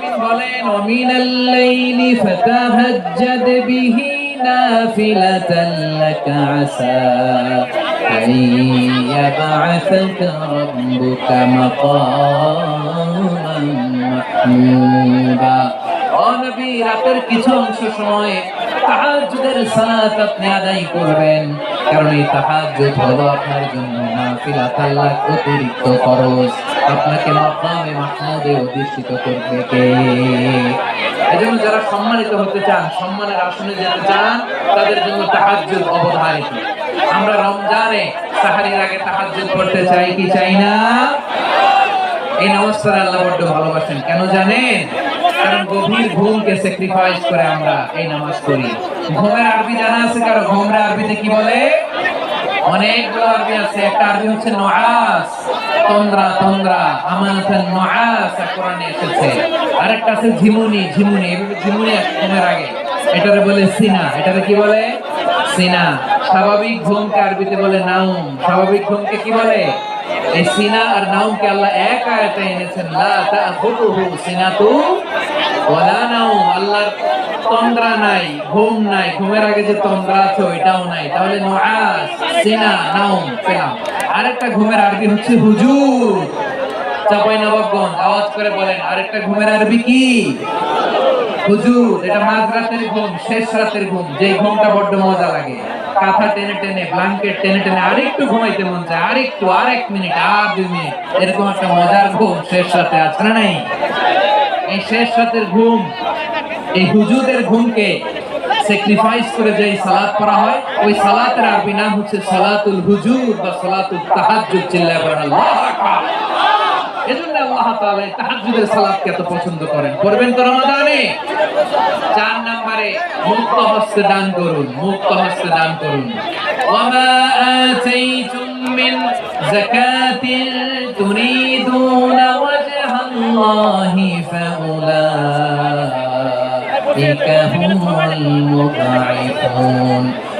আলামিন বলেন ওমিনাল লাইলি ফাতাহাজ্জাদ বিহি নাফিলাতান লাকা আসা আন ইয়াবআসাকা রাব্বুকা মাকামান মাহমুদা। ও নবী, রাতের কিছু অংশ সময় তাহাজ্জুদের সালাত আপনি আদায় করবেন, কারণ এই তাহাজ্জুদ হলো আপনার জন্য নাফিলাত আল্লাহ অতিরিক্ত খরচ আপনাকে মাকামে মাহমুদে অধিষ্ঠিত করবে কে? এজন্য যারা সম্মানিত হতে চান, সম্মানের আসনে যেতে চান, তাদের জন্য তাহাজ্জুদ অবধারিত। আমরা রমজানে সাহারির আগে তাহাজ্জুদ পড়তে চাই কি চাই না? এই নামাজটা আল্লাহ বড্ড ভালোবাসেন। কেন জানেন? কারণ গভীর ঘুমকে স্যাক্রিফাইস করে আমরা এই নামাজ পড়ি। ঘুমের আরবি জানা আছে কারও? ঘুমের আরবিতে কি বলে? অনেকগুলো আরবি আছে। একটা আরবি হচ্ছে তন্দ্রা তন্দ্রা কোরআনে এসেছে। আরেকটা আছে ঝিমুনি ঝিমুনি। ঝিমুনি ঘুমের আগে। এটারে বলে সিনা। এটারে কি বলে? সিনা। স্বাভাবিক ঘুমকে আরবিতে বলে নাউম স্বাভাবিক ঘুমকে কি বলে? এই সিনা আর নাউমকে আল্লাহ এক আয়াতে এনেছেন, লা তাখুতুহু সিনাতু ওয়ালা নাউম। আল্লাহর তন্দ্রা নাই, ঘুম নাই। ঘুমের আগে যে তন্দ্রা আছে, ওইটাও নাই। তাহলে নুআস, সিনা, নাউম পেলাম আরেকটা ঘুমের আরবি হচ্ছে হুজুর। চাপাই নবাবগঞ্জ, আওয়াজ করে বলেন, আরেকটা ঘুমের আরবি কি? হুজুর, এটা মাঝরাতের ঘুম, শেষ রাতের ঘুম। যে ঘুমটা বড্ড মজা লাগে। কাঁথা টেনে টেনে ব্ল্যাঙ্কেট টেনে টেনে আরেকটু ঘুমাইতে মন চায়, আরেকটু আর এক মিনিট, আর দুই মিনিট। এরকম একটা মজার ঘুম শেষ রাতে আছে, না নাই? এই শেষ রাতের ঘুম, এই হুজুদের ঘুমকে স্যাক্রিফাইস করে যে সালাত পড়া হয়, ওই সালাতের আরবি নাম হচ্ছে সালাতুল হুজুর বা সালাতুল তাহাজ্জুদ, চিল্লায় বলেন আল্লাহু আকবার। এজন্য আল্লাহ তাআলা তাহাজ্জুদের সালাতকে এত পছন্দ করেন। করবেন তো রমাদানে? চার নম্বরে মুক্ত হস্তে দান করুন, মুক্ত হস্তে দান করুন। ওয়ামা আতাইতুম মিন যাকাতিন তুরিদুনা ওয়াজহাল্লাহি ফাউলাইকা হুমুল মুদাঈফুন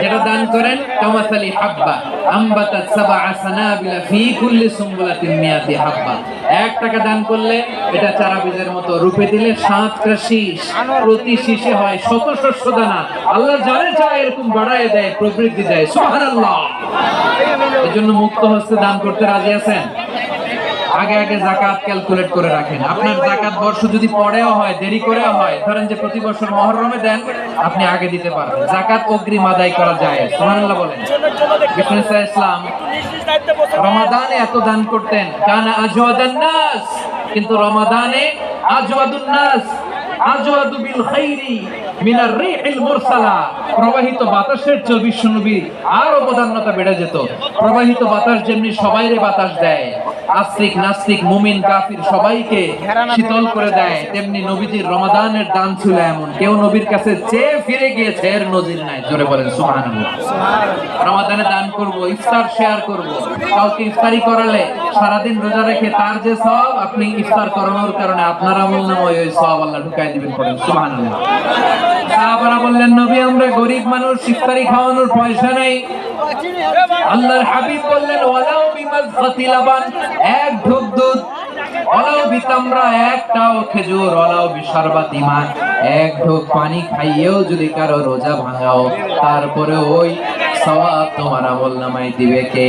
যেটা দান করেন হাব্বা। আম্বাতাত সাবআ সানাবিলা ফি কুল্লি মিয়াতি হাব্বা। এক টাকা দান করলে এটা চারা বীজের মতো রূপে দিলে সাতটা শীষ। প্রতি শীষে হয় শত শস্য দানা। আল্লাহ যারে চায় এরকম বাড়ায় দেয়, প্রবৃদ্ধি দেয়। সুবহানাল্লাহ। এজন্য মুক্ত হস্তে দান করতে রাজি আছেন? আগে আগে জাকাত ক্যালকুলেট করে রাখেন। আপনার জাকাত বর্ষ যদি পরেও হয়, দেরি করেও হয়, ধরেন যে প্রতি বছর মহরমে দেন, আপনি আগে দিতে পারবেন। জাকাত অগ্রিম আদায় করা যায় সুবহানাল্লাহ বলেন। ইসলাম রমাদানে এত দান করতেন, কানা আজওয়াদান নাস, কিন্তু রমাদানে আজওয়াদুন নাস, আজওয়াদু বিল খাইরি মিনার রিহিল মুরসালা। প্রবাহিত বাতাসের চেয়ে বিশ্বনবী আর অবদান্যতা বেড়ে যেত। প্রবাহিত বাতাস যেমনি সবাইরে বাতাস দেয়। আস্তিক নাস্তিক মুমিন কাফির সবাইকে শীতল করে দেয়। তেমনি নবীজির রমাদানের দান ছিল এমন। কেউ নবীর কাছে চেয়ে ফিরে গিয়েছে এর নজির নাই। জোরে বলেন সুবহানাল্লাহ। রমাদানে দান করব ইফতার শেয়ার করব। কাউকে ইফতারি করালে সারাদিন রোজা রেখে তার যে সব আপনি ইফতার করানোর কারণে আপনার আমল নামায় ওই সব আল্লাহ ঢুকাই দিবেন করেন সুবহানাল্লাহ। সাহাবারা বললেন নবী আমরা গরিব মানুষ ইফতারি খাওয়ানোর পয়সা নেই। আল্লাহর হাবিব বললেন, ওয়ালাউ বিমাল ফাতিলাবান এক ঢোক দুধ, ওয়ালাউ বিতামরা, একটাও খেজুর, ওয়ালাউ বিশারবাত ইমান, এক ঢোক পানি খাইয়েও যদি কারও রোজা ভাঙাও, তারপরে ওই সওয়াব তোমার আমল নামাই দিবে কে?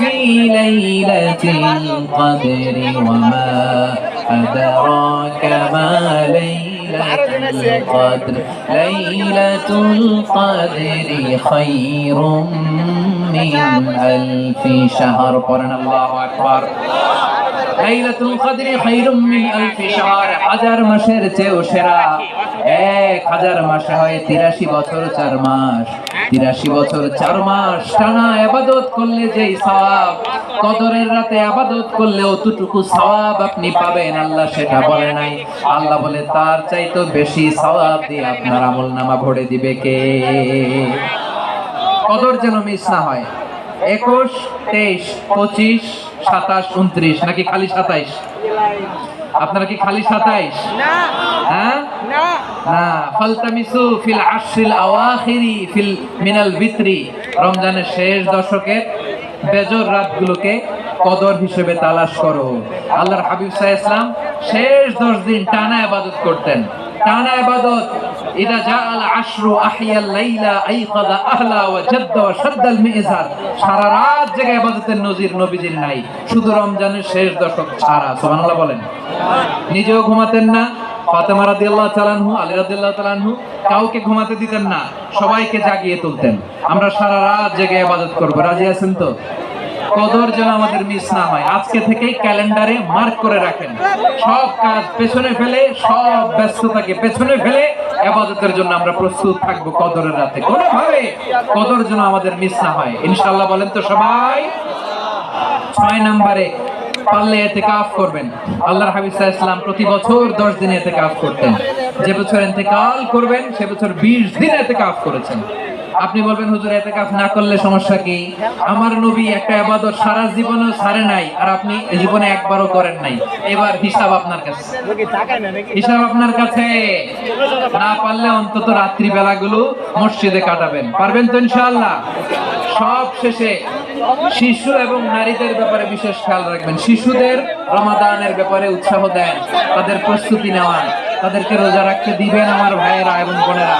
في ليلة القدر وما أدراك ما ليلة القدر ليلة القدر خير من ألف شهر قرن الله أكبر লাইলাতুল কদরি খায়রুম মিন আলফি শাহর হাজার মাসের চেয়েও সেরা এক হাজার মাসে হয় তিরাশি বছর চার মাস তিরাশি বছর, চার মাস টানা আবাদত করলে যেই সওয়াব, কদরের রাতে আবাদত করলে অতটুকু সওয়াব আপনি পাবেন। আল্লাহ সেটা বলে নাই। আল্লাহ বলে, তার চাইতো বেশি সওয়াব দিয়ে আপনার আমল নামা ভরে দিবে কে? কদর যেন মিস না হয়। একুশ, তেইশ, পঁচিশ সাতাশ উনত্রিশ নাকি খালি সাতাইশ? আপনারা কি খালি সাতাইশ? হ্যাঁ? না। ফালতামিসু ফিল আশরিল আওয়াখিরি ফিল মিনাল রমজানের শেষ দশকের বেজর রাতগুলোকে কদর হিসেবে তালাশ করো। আল্লাহর হাবিব সাহ ইসলাম শেষ দশ দিন টানা ইবাদত করতেন। টানা ইবাদত। নিজেও ঘুমাতেন না। কাউকে ঘুমাতে দিতেন না। সবাইকে জাগিয়ে তুলতেন। আমরা সারা রাত জেগে ইবাদত করব। রাজি আছেন তো? কদর যেন আমাদের মিস না হয়। আজকে থেকেই ক্যালেন্ডারে মার্ক করে রাখেন। সব কাজ পেছনে ফেলে, সব ব্যস্ততাকে পেছনে ফেলে আবাদতের জন্য আমরা প্রস্তুত থাকব কদরের রাতে। কোনোভাবে কদর যেন আমাদের মিস না হয়। ইনশাল্লাহ বলেন তো সবাই। ছয় নম্বরে, পারলে এতে কাফ করবেন। আল্লাহর হাবিব ইসলাম প্রতি বছর দশ দিনে এতে কাফ করতেন। যে বছর এতেকাল করবেন, সে বছর বিশ দিন এতে কাফ করেছেন। আপনি বলবেন, হুজুর, এতে কাফ না করলে সমস্যা কি? আমার নবী একটা আবাদত সারা জীবনেও ছাড়ে নাই, আর আপনি জীবনে একবারও করেন নাই। এবার হিসাব আপনার কাছে। হিসাব আপনার কাছে। না পারলে অন্তত রাত্রি বেলাগুলো মসজিদে কাটাবেন। পারবেন তো ইনশাআল্লাহ? সব শেষে শিশু এবং নারীদের ব্যাপারে বিশেষ খেয়াল রাখবেন। শিশুদের রমাদানের ব্যাপারে উৎসাহ দেন, তাদের প্রস্তুতি নেওয়ান, তাদেরকে রোজা রাখতে দিবেন আমার ভাইয়েরা এবং বোনেরা।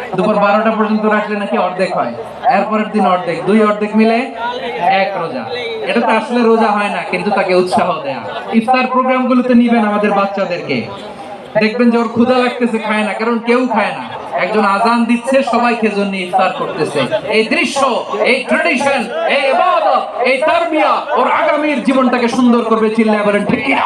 দুপুর বারোটা পর্যন্ত রাখলে নাকি অর্ধেক হয়। এরপরের দিন অর্ধেক। দুই অর্ধেক মিলে এক রোজা। এটা তো আসলে রোজা হয় না, কিন্তু তাকে উৎসাহ দেয়া। ইফতার প্রোগ্রাম প্রোগ্রামগুলোতে নিবেন আমাদের বাচ্চাদেরকে। দেখবেন যে ওর ক্ষুধা লাগতেছে, খায় না, কারণ কেউ খায় না। একজন আজান দিচ্ছে, সবাই খেজুর নিয়ে ইফতার করতেছে। এই দৃশ্য, এই ট্রেডিশন এই ইবাদত, এই তারবিয়া, ওর আগামীর জীবনটাকে সুন্দর করবে, চিল্লায় বলেন, ঠিক কিনা?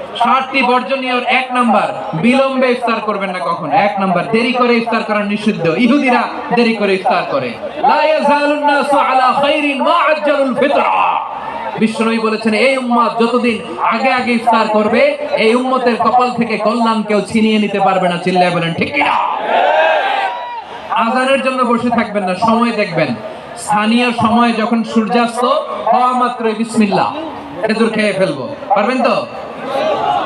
ষাটটি বর্জনীয় এক নাম্বার বিলম্বে ইফতার করবেন না কখন? এক নাম্বার, দেরি করে ইফতার করা নিষিদ্ধ। ইহুদিরা দেরি করে ইফতার করে। লা ইয়াজালুন নাসু আলা খাইরিন মা আজ্জালুল ফিতরা। বিশ্বনবী বলেছেন, এই উম্মত যতদিন আগে আগে ইফতার করবে, এই উম্মতের কপাল থেকে কল্যাণ কেউ ছিনিয়ে নিতে পারবে না। চিল্লায় বলেন, ঠিক আজানের জন্য বসে থাকবেন না, সময় দেখবেন। স্থানীয় সময় যখন সূর্যাস্ত, হওয়া মাত্র বিসমিল্লাহ। খেজুর খেয়ে ফেলব। পারবেন তো?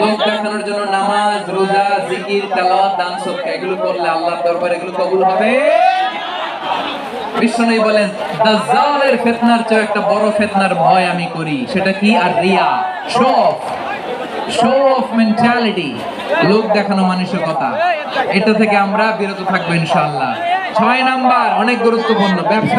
লোক দেখানোর জন্য নামাজ, রোজা, জিকির দান এগুলো করলে আল্লাহর দরবারে এগুলো কবুল হবে? বলেন, দাজ্জালের ফিতনার চেয়ে একটা বড় ফিতনার ভয় আমি করি। সেটা কি? আর রিয়া। শো অফ মেন্টালিটি লোক দেখানো মানসিকতা। এটা থেকে আমরা বিরত থাকব ইনশাআল্লাহ। ছয় নাম্বার, অনেক গুরুত্বপূর্ণ। ব্যবসা